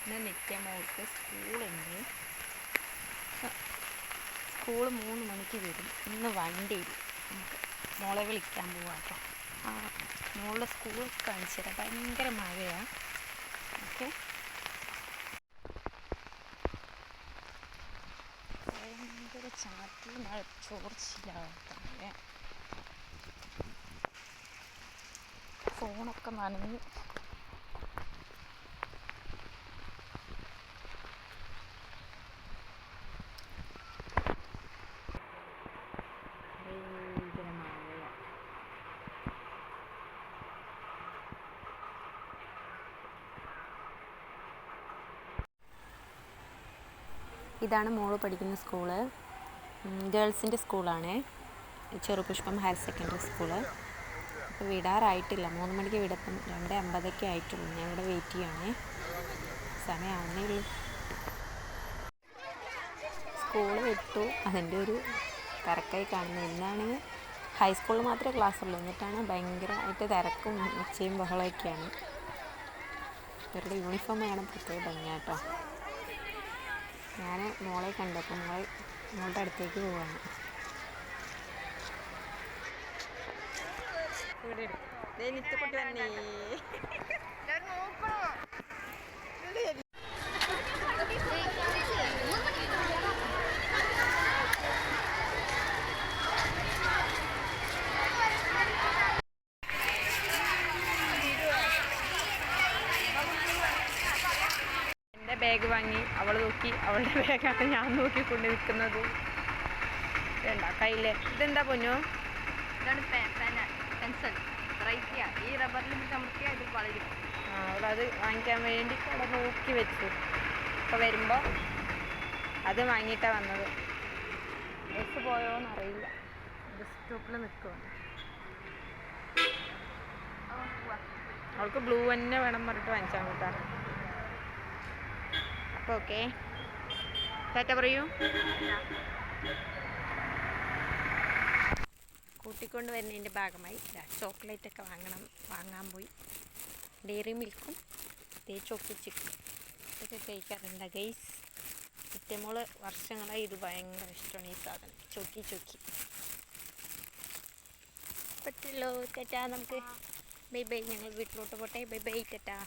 ഇന്ന് നിത്യമോൾക്ക് സ്കൂളുണ്ട് സ്കൂൾ മൂന്ന് മണിക്ക് വരും. ഇന്ന് വണ്ടി മോളെ വിളിക്കാൻ പോവാം കേട്ടോ ആ മോളുടെ സ്കൂൾ കാണിച്ചു ഭയങ്കര മഴയാണ് ഓക്കെ. ഭയങ്കര ചാറ്റിൽ മഴ. ചോർച്ചില്ല ഫോണൊക്കെ നനഞ്ഞു ഭയങ്കര മഴയാണ് ഇതാണ് മോൾ പഠിക്കുന്ന സ്കൂൾ. ഗേൾസിന്റെ സ്കൂളാണ്. Cherupushpam higher secondary school. അപ്പോൾ വിടാറായിട്ടില്ല. മൂന്ന് മണിക്ക് വിടപ്പം. രണ്ട് അമ്പതൊക്കെ ആയിട്ടുള്ളൂ. ഞാൻ ഇവിടെ വെയിറ്റ് ചെയ്യുകയാണേ സമയമാവുന്നേ ഉള്ളൂ. സ്കൂൾ വിട്ടു. അതിന്റെ ഒരു തിരക്കായി കാണുന്നത് എന്നാണ് ഹൈസ്കൂളിൽ മാത്രമേ ക്ലാസ് ഉള്ളൂ എന്നിട്ടാണ് ഭയങ്കരമായിട്ട് തിരക്കും ഉച്ചയും ബഹളമൊക്കെയാണ്. ഇവരുടെ യൂണിഫോം വേണം പ്രത്യേക ഭംഗിയാട്ടോ. ഞാൻ മോളെ കണ്ടപ്പോൾ മോൾ മോളെ മോളുടെ അടുത്തേക്ക് പോവാണ്. നിത്യക്കുട്ടി എന്റെ ബാഗ് വാങ്ങി. അവൾ നോക്കി അവളുടെ ബാഗാണ് ഞാൻ നോക്കിക്കൊണ്ട് നിൽക്കുന്നത് വേണ്ട കയ്യിൽ? ഇതെന്താ പൊന്നു? ഇതാണ് പെൻസിൽ. ഈ റബ്ബറിൽ ചമർത്തിയാൽ ഇത് വളരും. അവളത് വാങ്ങിക്കാൻ വേണ്ടി അവിടെ നോക്കി വെച്ചു. അപ്പോൾ വരുമ്പോൾ അത് വാങ്ങിയിട്ടാണ് വന്നത്. ബസ് പോയോന്ന് അറിയില്ല. ബസ് സ്റ്റോപ്പിൽ നിൽക്കുവാണ് അവൾക്ക് ബ്ലൂ തന്നെ വേണം പറഞ്ഞിട്ട് വാങ്ങിച്ചാൽ കേട്ടോ അപ്പോൾ ഓക്കെ ടാറ്റ പറയൂ കൂട്ടിക്കൊണ്ട് വരുന്നതിന്റെ ഭാഗമായി. ചോക്ലേറ്റ് ഒക്കെ വാങ്ങണം വാങ്ങാൻ പോയി. ഡെയറി മിൽക്കും തേ ചോക്കി ചിക്കും ഇതൊക്കെ കഴിക്കാറുണ്ട് ഗൈസ് കുറ്റമോൾ വർഷങ്ങളായി ഇത് ഭയങ്കര ഇഷ്ടമാണ് ഈ സാധനം. ചോക്കി ചോക്കി. പറ്റല്ലോ ടാറ്റാ നമുക്ക്. Bye bye. ഞങ്ങൾ വീട്ടിലോട്ട് പോട്ടെ. Bye bye tata.